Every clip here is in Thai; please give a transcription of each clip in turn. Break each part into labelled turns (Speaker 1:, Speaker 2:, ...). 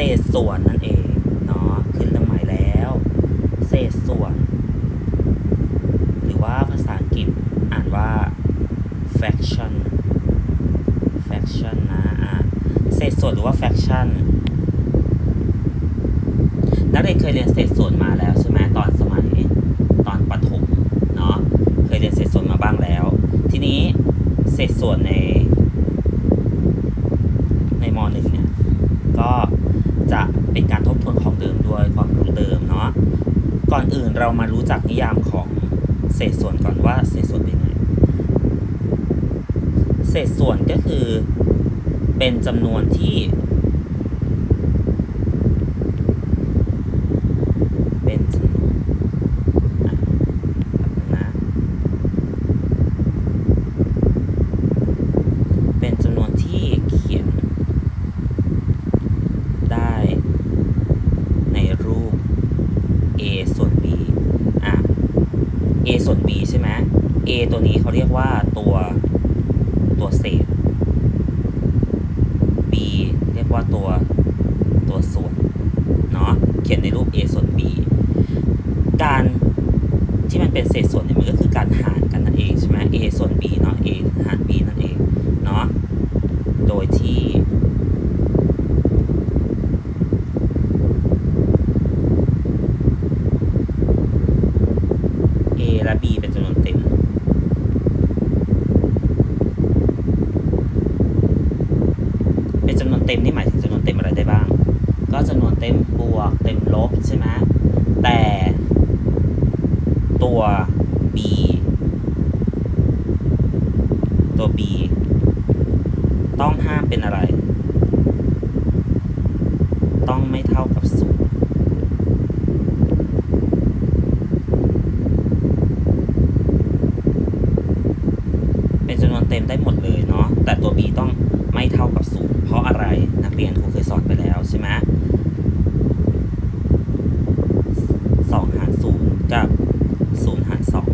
Speaker 1: เศษส่วนนั่นเองเนาะขึ้นเรื่องหม่แล้ว เศษส่วน หรือว่าภาษาอังกฤษอ่านว่า fraction fraction นะอะเศษส่วนหรือว่า fraction นักเรียนเคยเรียนเศษส่วนมาแล้วใช่ไหมตอนสมัยตอนประถมเนาะเคยเรียนเศษส่วนมาบ้างแล้ว ทีนี้เศษส่วนในมหนึ่งเนี่ย ก็จะเป็นการทบทวนของเดิมด้วยความรู้เดิมเนาะ ก่อนอื่นเรามารู้จักนิยามของเศษส่วนก่อนว่าเศษส่วนเป็นไง เศษส่วนก็คือเป็นจำนวนที่ เป็นจำนวนอะแป๊บนึงนะ เป็นจำนวนที่เขียนได้ในรูป a ส่วน b อะ a ส่วน b ใช่ไหม a ตัวนี้ เขาเรียกว่าตัวตัวเศษ b เรียกว่าตัวตัวส่วน เนาะ เขียนในรูป a ส่วน b การที่มันเป็นเศษส่วนเนี่ยมันก็คือการหารกันนั่นเองใช่ไหม a ส่วน b เนาะ a หาร b นั่นเอง เนาะ โดยที่ a และ b เป็นจำนวนเต็ม เป็นจำนวนเต็มนี่หมายถึงจำนวนเต็มอะไรได้บ้าง ก็จำนวนเต็มบวก เต็มลบใช่ไหมแต่ตัว b ตัว b ต้องห้ามเป็นอะไร ต้องไม่เท่ากับศูนย์เป็นจำนวนเต็มได้หมดเลยเนาะแต่ตัว b ต้องไม่เท่ากับศูนย์เพราะอะไรนักเรียนครูเคยสอนไปแล้วใช่ไหมสองหารศูนย์กับศูนย์หารสอง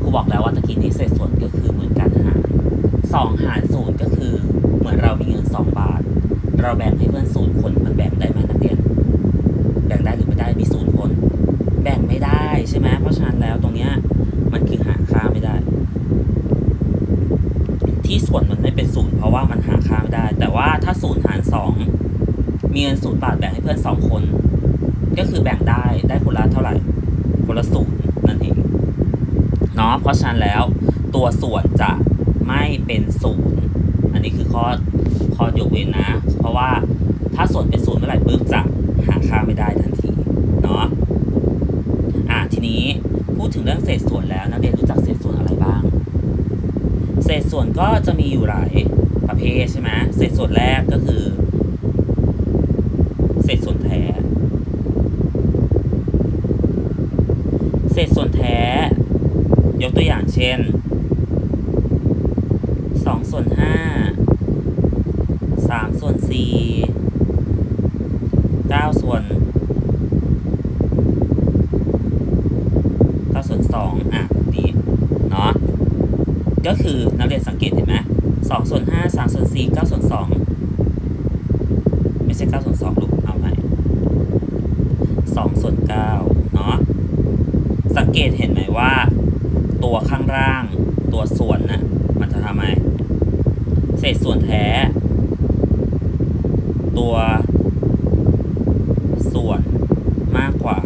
Speaker 1: ครูบอกแล้วว่าตะกี้นี้เศษส่วนก็คือเหมือนกันหาร สองหารศูนย์ก็คือ เหมือนเรามีเงินสองบาท เราแบ่งให้เพื่อนศูนย์คนมันแบ่งได้ไหมนักเรียน แบ่งได้หรือไม่ได้มีศูนย์คน แบ่งไม่ได้ใช่ไหมเพราะฉะนั้นแล้วตรงเนี้ยมันคือหาค่าไม่ได้ ที่ส่วนมันไม่เป็นศูนย์เพราะว่ามันหาค่าไม่ได้ แต่ว่าถ้าศูนย์หารสองมีเงินศูนย์บาทแบ่งให้เพื่อนสองคน ก็คือแบ่งได้ได้คนละเท่าไหร่ คนละศูนย์นั่นเองเนาะเพราะฉะนั้นแล้วตัวส่วนจะ ไม่เป็นศูนย์อันนี้คือข้อข้อยกเว้นนะ เพราะว่าถ้าส่วนเป็นศูนย์เมื่อไหร่ปุ๊บจะหาค่าไม่ได้ทันทีเนาะอะทีนี้พูดถึงเรื่องเศษส่วนแล้วนักเรียนรู้จักเศษส่วนอะไรบ้าง เศษส่วนก็จะมีอยู่หลายประเภทใช่ไหมเศษส่วนแรกก็คือ เศษส่วนแท้ เศษส่วนแท้ ยกตัวอย่างเช่น องส่วนห้าสามส่วนสี่เก้าส่วนเก้าส่วนสองอะนี่เนาะก็คือนักเรียนสังเกตเห็นไหมสองส่วนห้าสามส่วนสี่เก้าส่วนสองไม่ใช่เก้าส่วนสองลูกเอาใหม่สองส่วนเก้าเนาะสังเกตเห็นไหมว่า ตัวข้างล่างตัวส่วนน่ะมันจะทำไม เศษส่วนแท้ ตัวส่วนมากกว่า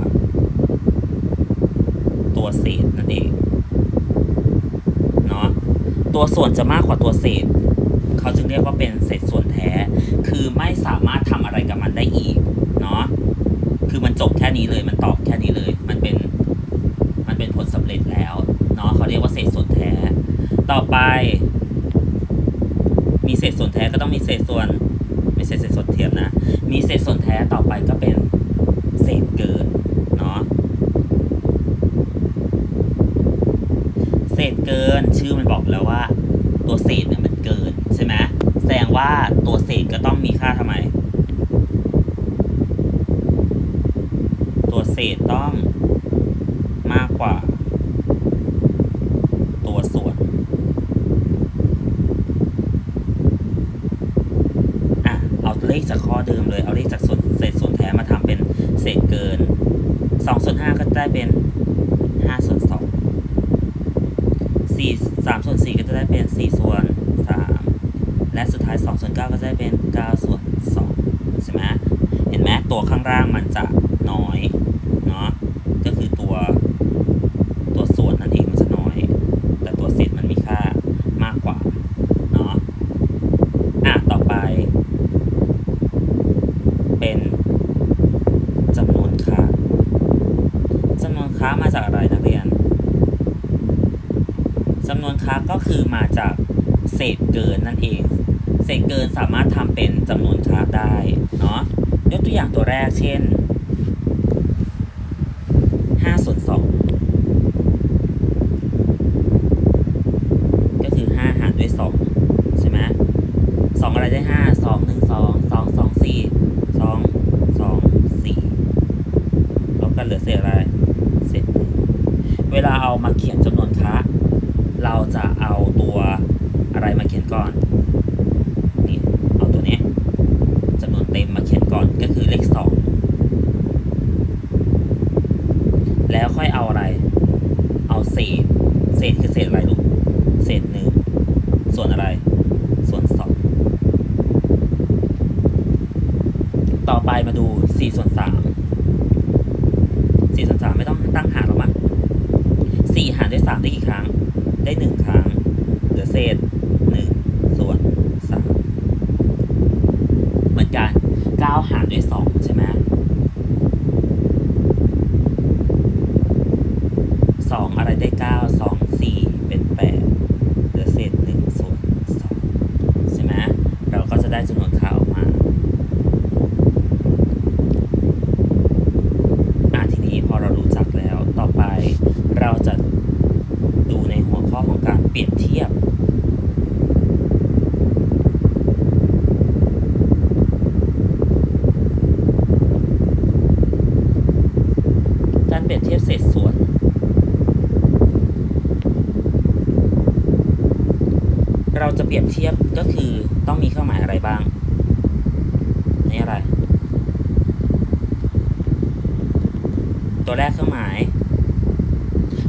Speaker 1: ตัวเศษนั่นเองเนาะตัวส่วนจะมากกว่าตัวเศษ เขาจึงเรียกว่าเป็นเศษส่วนแท้ คือไม่สามารถทำอะไรกับมันได้อีกเนาะคือมันจบแค่นี้เลยมันตอบแค่นี้เลย มันเป็นมันเป็นผลสำเร็จแล้วเนาะเขาเรียกว่าเศษส่วนแท้ ต่อไป มีเศษส่วนแท้ ก็ต้องมีเศษส่วน ไม่ใช่เศษส่วนเทียมนะ มีเศษส่วนแท้ต่อไปก็เป็นเศษเกินเนาะเศษเกินชื่อมันบอกแล้วว่า ตัวเศษเนี่ยมันเกินใช่ไหมแสดงว่าตัวเศษก็ต้องมีค่าทำไม ตัวเศษต้องมากกว่า ตัวส่วน อะ เอาเล ขจากข้อเดิมเลย เอาเลขจากส่วนเศษส่วนแท้มาทำเป็นเศษเกินสองส่วนห้าก็จะได้เป็นห้าส่วนสองสี่สามส่วนสี่ก็จะได้เป็นสี่ส่วนสามและสุดท้ายสองส่วนเก้าก็จะได้เป็นเก้าส่วนสองใช่ไหมเห็นไหมตัวข้างล่างมันจะน้อยเนาะก็คือตัว ตัวส่วนนั่นเองมันจะน้อย แต่ตัวเศษมันมีค่ามากกว่าเนาะอะต่อไป เป็นจำนวนค้าจำนวนค้ามาจากอะไรนักเรียนจำนวนค้าก็คือมาจากเศษเกินนั่นเอง เกินสามารถทำเป็นจำนวนค้าได้เนาะยกตัวอย่างตัวแรกเช่น5ส่วน2ก็คือ 5 หารด้วย 2 ใช่ไหมสองอะไรได้ห้าสองหนึ่งสองสองสองสี่สองสองสี่ลบกันเหลือเศษอะไร เศษหนึ่งเวลาเอามาเขียนจำนวนคะเราจะเอาตัวอะไรมาเขียนก่อน นี่ เอาตัวนี้จำนวนเต็มมาเขียนก่อนก็คือเลขสอง แล้วค่อยเอาอะไร เอาเศษ เศษคือเศษอะไรลูก เศษหนึ่ง ส่วนอะไร ส่วนสอง ต่อไปมาดู4ส่วน3 4ส่วน3ไม่ต้องตั้งหารหรอกมั้ง4หารด้วย3ได้กี่ครั้ง ได้1ครั้ง เหลือเศษ1ส่วน3เหมือนกัน9หารด้วย2ใช่ไหมสองอะไรได้ 9 2 4 เป็น 8 เหลือเศษ 1 ส่วน 2 ใช่ไหมเราก็จะได้จำนวนค่าออกมา อะทีนี้พอเรารู้จักแล้วต่อไปเราจะดูในหัวข้อของการเปรียบเทียบ การ เปรียบเทียบเศษส่วน เราจะเปรียบเทียบก็คือต้องมีเครื่องหมายอะไรบ้าง นี่อะไร ตัวแรกเครื่องหมาย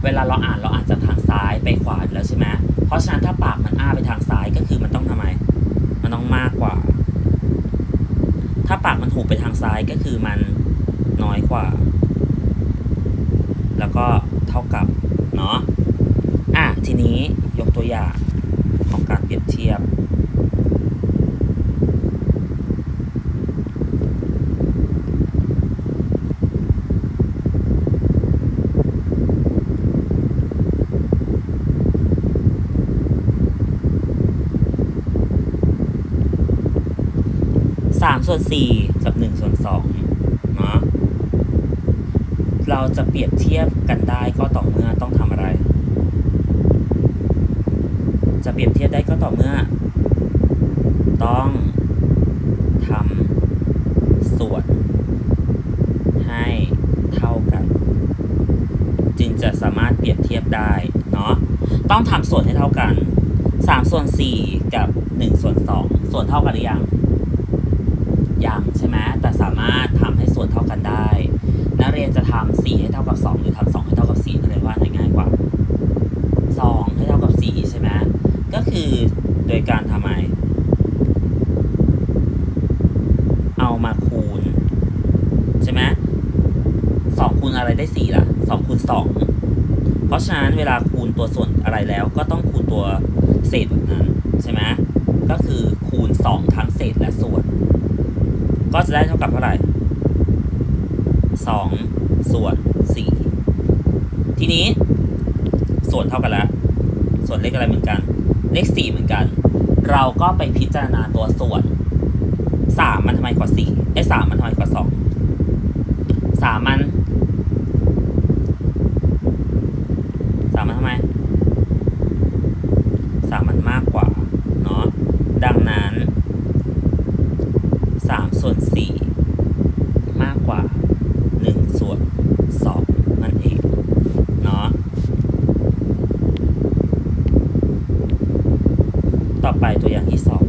Speaker 1: เวลาเราอ่านเราอ่านจากทางซ้ายไปขวาอยู่แล้วใช่ไหมเพราะฉะนั้นถ้าปากมันอ้าไปทางซ้ายก็คือมันต้องทำไม มันต้องมากกว่า ถ้าปากมันหูไปทางซ้ายก็คือมันน้อยกว่า แล้วก็เท่ากับเนาะอะทีนี้ยกตัวอย่างของการเปรียบเทียบสามส่วนสี่กับหนึ่งส่วนสองเนาะ เราจะเปรียบเทียบกันได้ก็ต่อเมื่อต้องทำอะไร จะเปรียบเทียบได้ก็ต่อเมื่อ ต้องทำส่วน ให้เท่ากัน จึงจะสามารถเปรียบเทียบได้เนาะต้องทำส่วนให้เท่ากัน3ส่วน4กับ1ส่วน2ส่วนเท่ากันหรือยังยังใช่ไหมแต่สามารถทำให้ส่วนเท่ากันได้ นักเรียนจะทำ4ให้เท่า กับ2หรือทำ2ให้เท่ากับ4นักเรียว่าง่ายกว่า2ให้เท่ากับ4ใช่ไหมก็คือโดยการทำไม เอามาคูณ ใช่ไหม2คูณอะไรได้4ล่ะ2คูณ2เพราะฉะนั้นเวลาคูณตัวส่วนอะไรแล้ว ก็ต้องคูณตัวเศษแบบนั้นใช่ไหมก็คือคูณ 2 ทั้งเศษและส่วน ก็จะได้เท่ากับเท่าไหร่2 ส่วน4ทีนี้ ส่วนเท่ากันแล้วส่วนเลขอะไรเหมือนกัน เลข4เหมือนกัน เราก็ไปพิจารณาตัวส่วน3มันทำไมกว่า4ไอ้ย3มันทำไมกว่า2 3มันสามมันทำไมสามมันมากกว่าเนาะดังนั้นสามส่วนสี่มากกว่าหนึ่งส่วนสองนั่นเอง เนาะ ต่อไปตัวอย่างที่สอง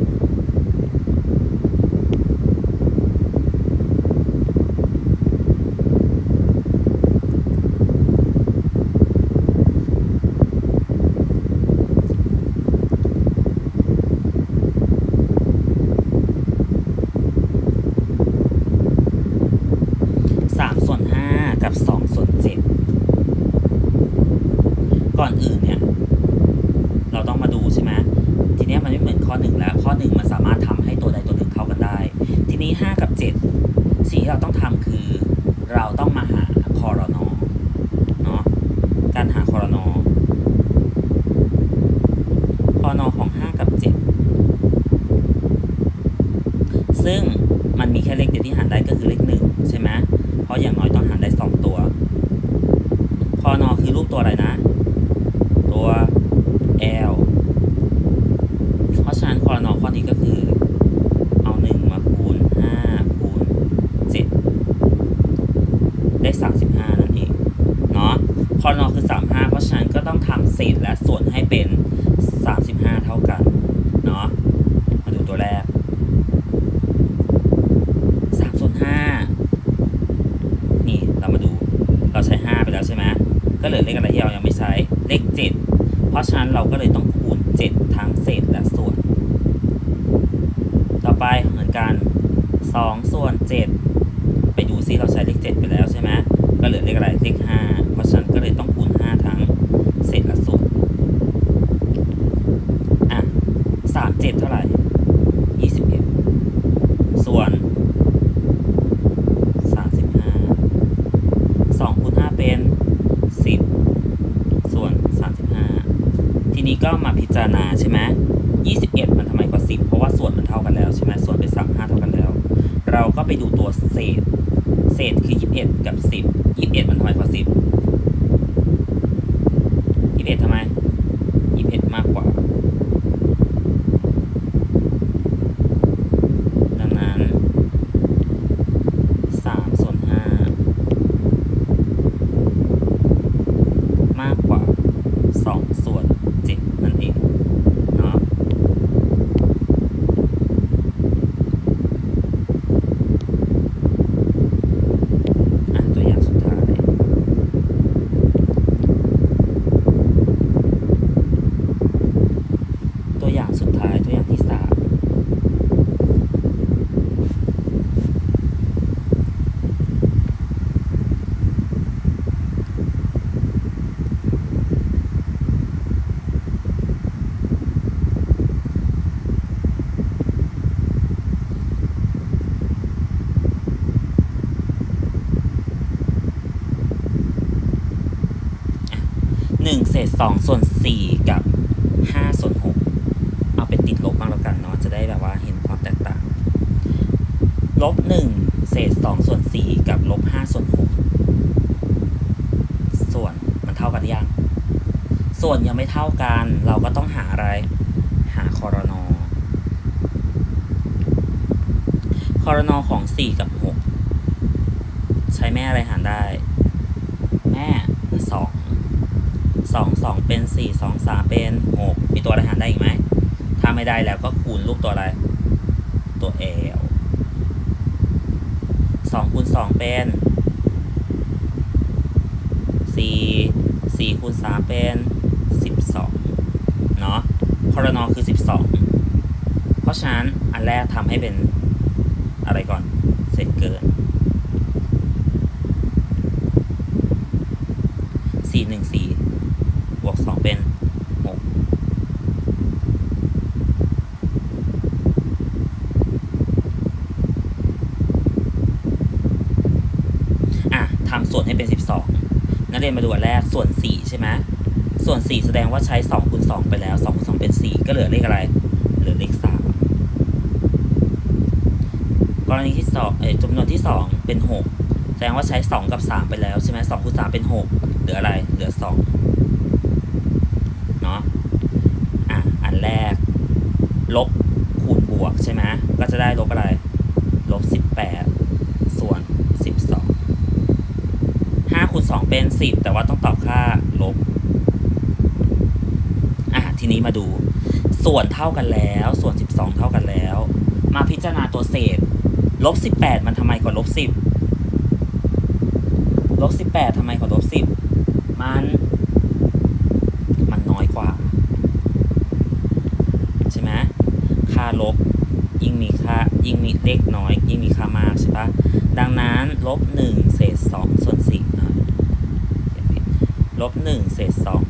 Speaker 1: เราต้องมาดูใช่ไหมทีเนี้ยมันไม่เหมือนข้อหนึ่งแล้ว ข้อหนึ่งมันสามารถทำให้ตัวใดตัวหนึ่งเท่ากันได้ ทีนี้ห้ากับเจ็ดสิ่งที่เราต้องทำคือ เราต้องมาหาคอรนอเนาะการหาคอรนอคอรนอของห้ากับเจ็ด ซึ่งมันมีแค่เลขเดียวที่หารได้ก็คือเลขหนึ่งใช่ไหมเพราะอย่างน้อยต้องหารได้สองตัวคอนอคือรูปตัวอะไรนะ ตัว L เพราะฉะนั้นคอนอข้อนี้ก็คือ เอาหนึ่งมาคูณห้าคูณเจ็ดได้สามสิบห้านั่นเอง เนาะคอนอคือสามห้าเพราะฉะนั้นก็ต้องทำเศษและส่วนให้เป็นั้นเราก็เลยต้องคูณ 7 ทั้งเศษและส่วน ต่อไปเหมือนกัน2 2 ส่วน 4 กับ 5 ส่วน 6 เอาเป็นติดลบบ้างแล้วกันเนาะจะได้แบบว่าเห็นความแตกต่างลบ 1 เศษ 2 ส่วน 4 กับลบ 5 ส่วน 6 ส่วนมันเท่ากันยัง ส่วนยังไม่เท่ากันเราก็ต้องหาอะไร หาคอรนอคอรนอของ 4 กับ 6 ใช้แม่อะไรหารได้ สองสองเป็นสี่สองสามเป็นหกมีตัวอะไรหารได้อีกไหม ถ้าไม่ได้แล้วก็คูณรูปตัวอะไร ตัว L สองคูณสองเป็นสี่สี่คูณสามเป็นสิบสองเนาะคอรนอคือสิบสองเพราะฉะนั้นอันแรกทำให้เป็นอะไรก่อนเศษเกินสี่หนึ่งสี่ ส่วนให้เป็น 12 นักเรียนมาดูอันแรกส่วน 4 ใช่ไหมส่วน 4 แสดงว่าใช้2คูณ2ไปแล้ว2คูณ2เป็น 4 ก็เหลือเลขอะไร เหลือเลข 3 กรณีที่2เอ่อจำนวนที่ 2 เป็น 6 แสดงว่าใช้ 2 กับ 3 ไปแล้วใช่ไหม2คูณ3เป็น 6 เหลืออะไร เหลือ 2 เนาะอะ อันแรก ลบคูณบวกใช่ไหมก็จะได้ลบอะไร ลบ 18 คูณ2เป็น 10 แต่ว่าต้องตอบค่าลบอะทีนี้มาดู ส่วนเท่ากันแล้ว ส่วน 12 เท่ากันแล้ว มาพิจารณาตัวเศษลบ18 มันทำไมกว่าลบ10ลบ18ทำไมกว่าลบ10 มัน มันน้อยกว่า ใช่ไหมค่าลบยิ่งมีค่ายิ่งมีเลขน้อย ยิ่งมีค่ามากใช่ปะดังนั้นลบ1เศษ2ส่วน4 ลบหนึ่งเศษสอง